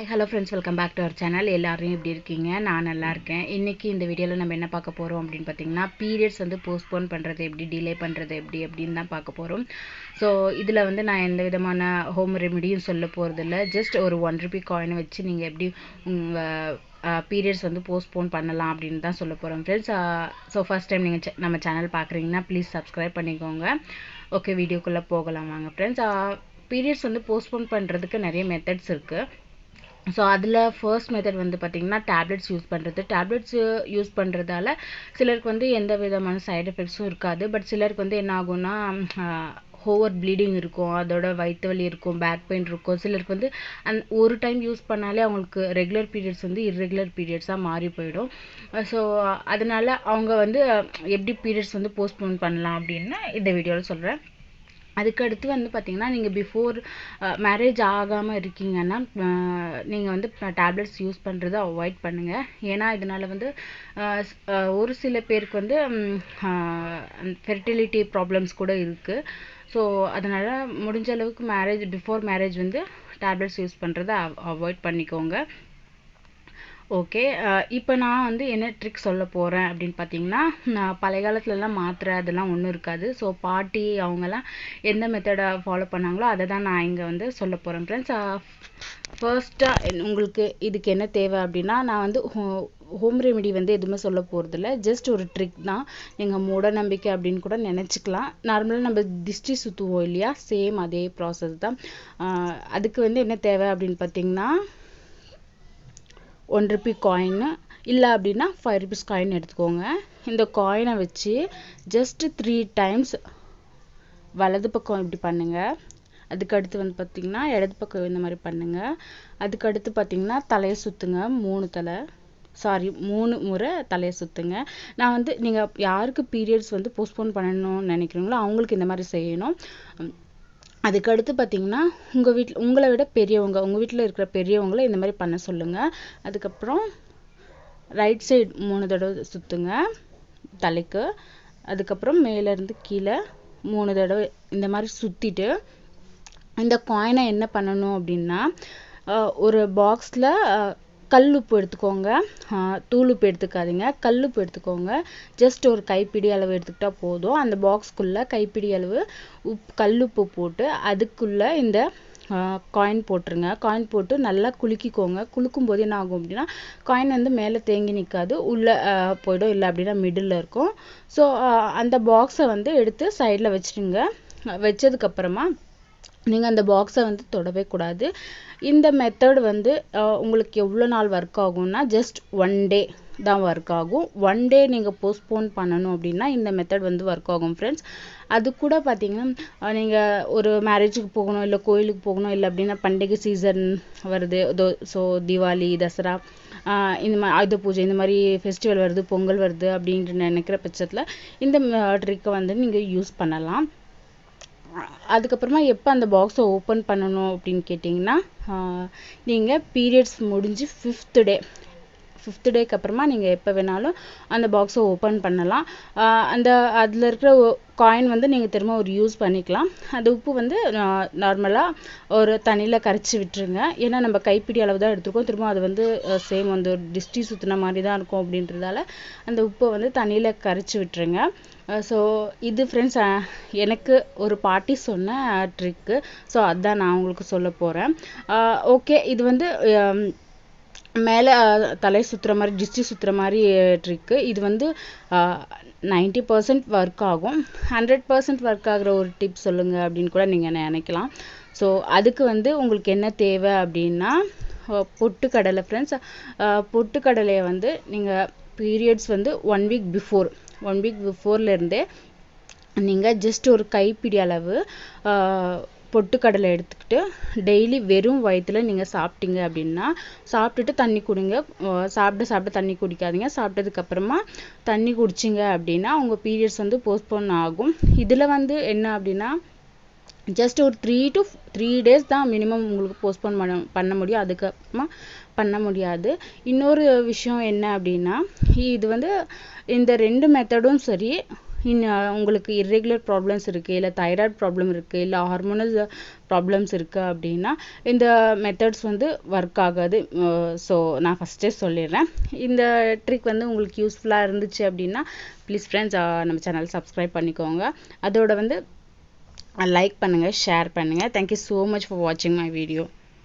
Hi hello friends welcome back to our channel எல்லாரும் எப்படி இருக்கீங்க? நான் நல்லா இருக்கேன். இன்றைக்கி இந்த வீடியோவில் நம்ம என்ன பார்க்க போகிறோம் அப்படின்னு பார்த்தீங்கன்னா பீரியட்ஸ் வந்து போஸ்ட்போன் பண்ணுறது எப்படி டிலே பண்ணுறது எப்படி அப்படின்னு தான் பார்க்க போகிறோம் ஸோ இதில் வந்து நான் எந்த விதமான ஹோம் ரெமிடியும் சொல்ல போகிறதில்ல ஜஸ்ட் ஒரு ஒன் ருபி காயினை வச்சு நீங்கள் எப்படி உங்கள் பீரியட்ஸ் வந்து போஸ்ட்போன் பண்ணலாம் அப்படின்னு தான் சொல்ல போகிறோம் ஃப்ரெண்ட்ஸ் ஸோ ஃபஸ்ட் டைம் நீங்கள் நம்ம சேனல் பார்க்குறீங்கன்னா ப்ளீஸ் சப்ஸ்கிரைப் பண்ணிக்கோங்க. ஓகே வீடியோக்குள்ளே போகலாம் வாங்க ஃப்ரெண்ட்ஸ் பீரியட்ஸ் வந்து போஸ்ட்போன் பண்ணுறதுக்கு நிறைய மெத்தட்ஸ் இருக்குது ஸோ அதில் ஃபர்ஸ்ட் மெத்தட் வந்து பார்த்திங்கன்னா டேப்லெட்ஸ் யூஸ் பண்ணுறது டேப்லெட்ஸ் யூஸ் பண்ணுறதால சிலருக்கு வந்து எந்த விதமான சைடு எஃபெக்ட்ஸும் இருக்காது. பட் சிலருக்கு வந்து என்ன ஆகும்னா ஓவர் ப்ளீடிங் இருக்கும். அதோட வயிற்று வலி இருக்கும் பேக் பெயின் இருக்கும். சிலருக்கு வந்து அந் ஒரு டைம் யூஸ் பண்ணாலே அவங்களுக்கு ரெகுலர் பீரியட்ஸ் வந்து இர்ரெகுலர் பீரியட்ஸாக மாறி போயிடும். ஸோ அதனால் அவங்க வந்து எப்படி பீரியட்ஸ் வந்து போஸ்ட்போன் பண்ணலாம் அப்படின்னு இந்த வீடியோவில் சொல்கிறேன் அதுக்கடுத்து வந்து பார்த்திங்கன்னா நீங்கள் பிஃபோர் மேரேஜ் ஆகாமல் இருக்கீங்கன்னா நீங்கள் வந்து டேப்லெட்ஸ் யூஸ் பண்ணுறத அவாய்ட் பண்ணுங்கள் ஏன்னா இதனால் வந்து ஒரு சில பேருக்கு வந்து ஃபெர்டிலிட்டி ப்ராப்ளம்ஸ் கூட இருக்குது ஸோ அதனால் முடிஞ்ச அளவுக்கு மேரேஜ் பிஃபோர் மேரேஜ் வந்து டேப்லெட்ஸ் யூஸ் பண்ணுறத அவாய்ட் பண்ணிக்கோங்க. ஓகே இப்போ நான் வந்து என்ன ட்ரிக் சொல்ல போகிறேன் அப்படின்னு பார்த்தீங்கன்னா நான் பழைய காலத்துலலாம் மாத்திரை அதெல்லாம் ஒன்றும் இருக்காது. ஸோ பாட்டி அவங்கெல்லாம் எந்த மெத்தடை ஃபாலோ பண்ணாங்களோ அதை தான் நான் இங்கே வந்து சொல்ல போகிறேன் ஃப்ரெண்ட்ஸ் ஃபர்ஸ்ட்டாக உங்களுக்கு இதுக்கு என்ன தேவை அப்படின்னா நான் வந்து ஹோம் ரெமெடி வந்து எதுவுமே சொல்ல போகிறதில்ல ஜஸ்ட் ஒரு ட்ரிக் தான். நீங்கள் மூட நம்பிக்கை அப்படின்னு கூட நினச்சிக்கலாம். நார்மலாக நம்ம திஷ்டி சுற்றுவோம் இல்லையா? சேம் அதே ப்ராசஸ் தான். அதுக்கு வந்து என்ன தேவை அப்படின்னு பார்த்தீங்கன்னா ஒன் ருபி காயின் இல்லை அப்படின்னா ஃபைவ் ருபீஸ் காயின் எடுத்துக்கோங்க. இந்த காயினை வச்சு ஜஸ்ட் த்ரீ டைம்ஸ் வலது பக்கம் இப்படி பண்ணுங்கள் அதுக்கு அடுத்து வந்து பார்த்திங்கன்னா இடது பக்கம் இந்த மாதிரி பண்ணுங்கள் அதுக்கு அடுத்து பார்த்திங்கன்னா தலையை சுற்றுங்க மூணு தலை. சாரி மூணு முறை தலையை சுற்றுங்க நான் வந்து நீங்கள் யாருக்கு பீரியட்ஸ் வந்து போஸ்ட்போன் பண்ணணும்னு நினைக்கிறீங்களோ அவங்களுக்கு இந்த மாதிரி செய்யணும். அதுக்கடுத்து பார்த்தீங்கன்னா உங்கள் வீட்டில் உங்களை விட பெரியவங்க உங்கள் வீட்டில் இருக்கிற பெரியவங்கள இந்த மாதிரி பண்ண சொல்லுங்கள் அதுக்கப்புறம் ரைட் சைடு மூணு தடவை சுற்றுங்க தலைக்கு. அதுக்கப்புறம் மேலேருந்து கீழே மூணு தடவை இந்த மாதிரி சுற்றிட்டு இந்த காயினை என்ன பண்ணணும் அப்படின்னா ஒரு பாக்ஸில் கல் உப்பு எடுத்துக்கோங்க. தூள் உப்பு எடுத்துக்காதீங்க. கல் உப்பு எடுத்துக்கோங்க. ஜஸ்ட் ஒரு கைப்பிடி அளவு எடுத்துக்கிட்டால் போதும். அந்த பாக்ஸ்க்குள்ளே கைப்பிடி அளவு உப் கல் உப்பு போட்டு அதுக்குள்ளே இந்த காயின் போட்டுருங்க. காயின் போட்டு நல்லா குலுக்கிக்கோங்க. குலுக்கும் போது என்ன ஆகும் அப்படின்னா காயின் வந்து மேலே தேங்கி நிற்காது உள்ளே போயிடும். இல்லை அப்படின்னா மிடில் இருக்கும். ஸோ அந்த பாக்ஸை வந்து எடுத்து சைடில் வச்சுருங்க வச்சதுக்கப்புறமா நீங்கள் அந்த பாக்ஸை வந்து தொடவே கூடாது. இந்த மெத்தட் வந்து உங்களுக்கு எவ்வளோ நாள் ஒர்க் ஆகும்னா ஜஸ்ட் ஒன் டே தான் ஒர்க் ஆகும். ஒன் டே நீங்கள் போஸ்ட்போன் பண்ணணும் அப்படின்னா இந்த மெத்தட் வந்து ஒர்க் ஆகும் ஃப்ரெண்ட்ஸ் அது கூட பார்த்தீங்கன்னா நீங்கள் ஒரு மேரேஜுக்கு போகணும் இல்லை கோயிலுக்கு போகணும் இல்லை அப்படின்னா பண்டிகை சீசன் வருது. ஸோ தீபாவளி தசரா இந்த மாதிரி ஆயுத பூஜை இந்த மாதிரி ஃபெஸ்டிவல் வருது பொங்கல் வருது அப்படின்ட்டு நினைக்கிற பட்சத்தில் இந்த ட்ரிக்கை வந்து நீங்கள் யூஸ் பண்ணலாம். அதுக்கப்புறமா எப்போ அந்த பாக்ஸை ஓப்பன் பண்ணணும் அப்படின்னு கேட்டிங்கன்னா நீங்கள் பீரியட்ஸ் முடிஞ்சு ஃபிஃப்த்து டே ஃபிஃப்த் டேக்கு அப்புறமா நீங்கள் எப்போ வேணாலும் அந்த பாக்ஸை ஓப்பன் பண்ணலாம். அந்த அதில் இருக்கிற காயின் வந்து நீங்கள் திரும்ப ஒரு யூஸ் பண்ணிக்கலாம். அந்த உப்பு வந்து நார்மலாக ஒரு தண்ணியில் கரைச்சி விட்டுருங்க. ஏன்னா நம்ம கைப்பிடி அளவு தான் எடுத்துருக்கோம். திரும்ப அது வந்து சேம் அந்த ஒரு டிஸ்டி சுற்றின மாதிரி தான் இருக்கும் அப்படின்றதால அந்த உப்பை வந்து தண்ணியில் கரைச்சி விட்டுருங்க. ஸோ இது ஃப்ரெண்ட்ஸ் எனக்கு ஒரு பாட்டி சொன்ன ட்ரிக்கு ஸோ அதுதான் நான் உங்களுக்கு சொல்ல போகிறேன் ஓகே இது வந்து மேலே தலை சுற்றுற மாதிரி டிஸ்டி சுற்றுற மாதிரி ட்ரிக்கு இது வந்து நைன்ட்டி பர்சன்ட் ஒர்க் ஆகும். ஹண்ட்ரட் பர்சன்ட் ஒர்க் ஆகிற ஒரு டிப் சொல்லுங்கள் அப்படின்னு கூட நீங்கள் நினைக்கலாம். ஸோ அதுக்கு வந்து உங்களுக்கு என்ன தேவை அப்படின்னா பொட்டுக்கடலை ஃப்ரெண்ட்ஸ் பொட்டுக்கடலையை வந்து நீங்கள் பீரியட்ஸ் வந்து one week before one week பிஃபோர்லேருந்தே நீங்கள் ஜஸ்ட் ஒரு கைப்பிடி அளவு பொட்டுக்கடலை எடுத்துக்கிட்டு டெய்லி வெறும் வயிற்றுல நீங்கள் சாப்பிட்டீங்க அப்படின்னா சாப்பிட்டுட்டு தண்ணி குடிங்க. சாப்பிட சாப்பிட தண்ணி குடிக்காதீங்க. சாப்பிட்டதுக்கப்புறமா தண்ணி குடிச்சிங்க அப்படின்னா உங்கள் பீரியட்ஸ் வந்து போஸ்ட்போன் ஆகும். இதில் வந்து என்ன அப்படின்னா ஜஸ்ட் ஒரு த்ரீ டு த்ரீ டேஸ் தான் மினிமம் உங்களுக்கு போஸ்ட்போன் பண்ண பண்ண முடியும். அதுக்கப்புறமா பண்ண முடியாது. இன்னொரு விஷயம் என்ன அப்படின்னா இது வந்து இந்த ரெண்டு மெத்தடும் சரி இன்னும் உங்களுக்கு இர்ரெகுலர் ப்ராப்ளம்ஸ் இருக்குது இல்லை தைராய்டு ப்ராப்ளம் இருக்குது இல்லை ஹார்மோனல் ப்ராப்ளம்ஸ் இருக்குது அப்படின்னா இந்த மெத்தட்ஸ் வந்து ஒர்க் ஆகாது. ஸோ நான் ஃபஸ்ட்டே சொல்லிடுறேன். இந்த ட்ரிக் வந்து உங்களுக்கு யூஸ்ஃபுல்லாக இருந்துச்சு அப்படின்னா ப்ளீஸ் ஃப்ரெண்ட்ஸ் நம்ம சேனல் சப்ஸ்கிரைப் பண்ணிக்கோங்க. அதோட வந்து லைக் பண்ணுங்கள் ஷேர் பண்ணுங்கள் thank you so much for வாட்சிங் மை வீடியோ